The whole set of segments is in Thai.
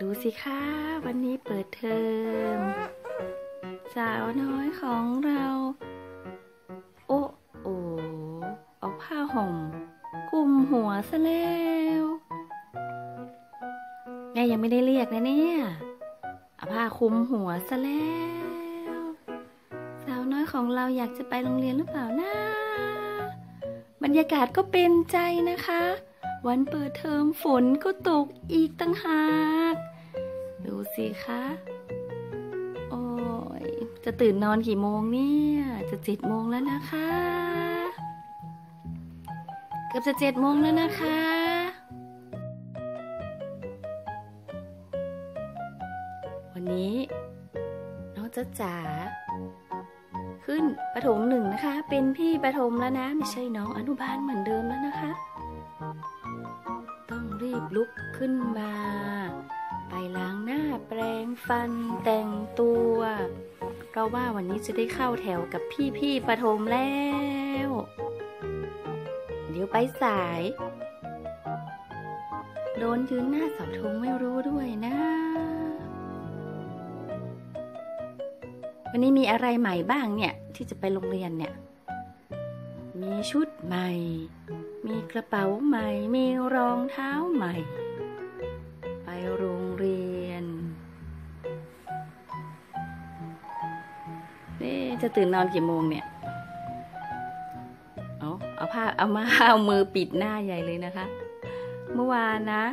ดูสิคะวันนี้เปิดเทอมสาวน้อยของเรา โอ้โอเอาผ้าห่มคลุมหัวซะแล้วแม่ยังไม่ได้เรียกนะเนี่ยเอาผ้าคลุมหัวซะแล้ว สาวน้อยของเราอยากจะไปโรงเรียนหรือเปล่านะบรรยากาศก็เป็นใจนะคะ วันเปิดเทอมฝนก็ตกอีกตั้งหาก ดูสิคะ โอ้ย จะตื่นนอนกี่โมงเนี่ย จะเจ็ดโมงแล้วนะคะ เกือบจะเจ็ดโมงแล้วนะคะวันนี้น้องจ๊ะจ๋าขึ้นประถมหนึ่งนะคะ เป็นพี่ประถมแล้วนะ ไม่ใช่น้องอนุบาลเหมือนเดิมแล้วนะคะ บลุกขึ้นมา ไปล้างหน้าแปรงฟันแต่งตัว เพราะว่าวันนี้จะได้เข้าแถวกับพี่พี่ๆประถมแล้ว เดี๋ยวไปสาย โดนยืนหน้าเสาธงไม่รู้ด้วยนะ วันนี้มีอะไรใหม่บ้างเนี่ย ที่จะไปโรงเรียนเนี่ย มีชุดใหม่ มีกระเป๋าใหม่ มีรองเท้าใหม่ ไปโรงเรียน นี่จะตื่นนอนกี่โมงเนี่ย เอาเอาผ้าเอามาเอามือปิดหน้าใหญ่เลยนะคะ เมื่อวานนะ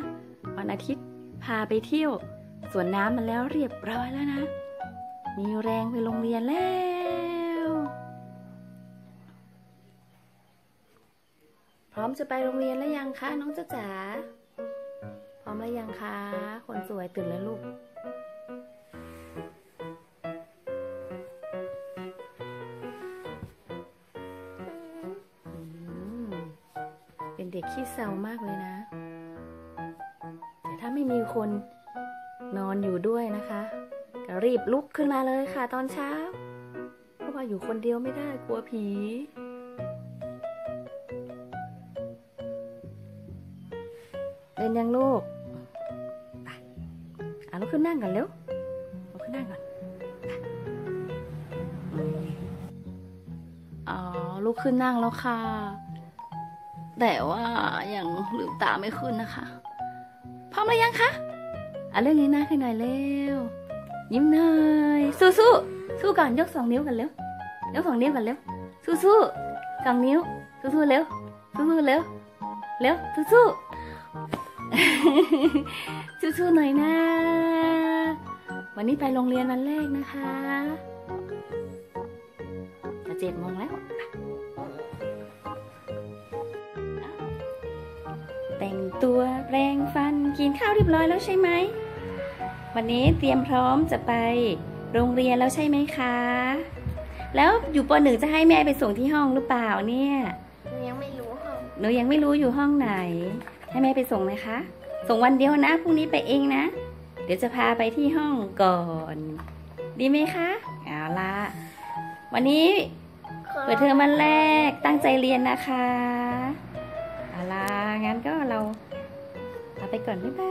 วันอาทิตย์พาไปเที่ยวสวนน้ำมาแล้วเรียบร้อยแล้วนะ มีแรงไปโรงเรียนแล้ว พร้อมจะไปโรงเรียนแล้วยังคะน้องจ๊ะจ๋าพร้อมแล้วยังคะคนสวยตื่นแล้วลูก เป็นเด็กขี้เศร้ามากเลยนะ แต่ถ้าไม่มีคนนอนอยู่ด้วยนะคะก็รีบลุกขึ้นมาเลยค่ะตอนเช้า เพราะว่าอยู่คนเดียวไม่ได้กลัวผี เป็นยังลูกไปอะลุกขึ้นนั่งก่อนเร็วลุกขึ้นนั่งก่อนอ๋อลุกขึ้นนั่งแล้วค่ะ แต่ว่ายังลืมตาไม่ขึ้นนะคะ พร้อมหรือยังคะอะเรื่องนี้หน้าขึ้นหน่อยเร็ว ยิ้มหน่อย สู้สู้สู้ก่อนยกสองนิ้วกันเร็วยกสองนิ้วกันเร็ว สู้สู้สองนิ้ว สู้สู้เร็ว สู้สู้เร็ว เร็ว สู้สู้ สู้ๆหน่อยนะ วันนี้ไปโรงเรียนวันแรกนะคะ จะเจ็ดโมงแล้ว แต่งตัวแปรงฟันกินข้าวเรียบร้อยแล้วใช่ไหม วันนี้เตรียมพร้อมจะไปโรงเรียนแล้วใช่ไหมคะ แล้วอยู่ปหนึ่งจะให้แม่ไปส่งที่ห้องหรือเปล่าเนี่ย หนูยังไม่รู้ค่ะหนูยังไม่รู้อยู่ห้องไหน ให้แม่ไปส่งไหมคะ ส่งวันเดียวนะพรุ่งนี้ไปเองนะ เดี๋ยวจะพาไปที่ห้องก่อน ดีไหมคะเอาละวันนี้เปิดเทอมวันแรกตั้งใจเรียนนะคะเอาละงั้นก็เราลาไปก่อนบ๊ายบาย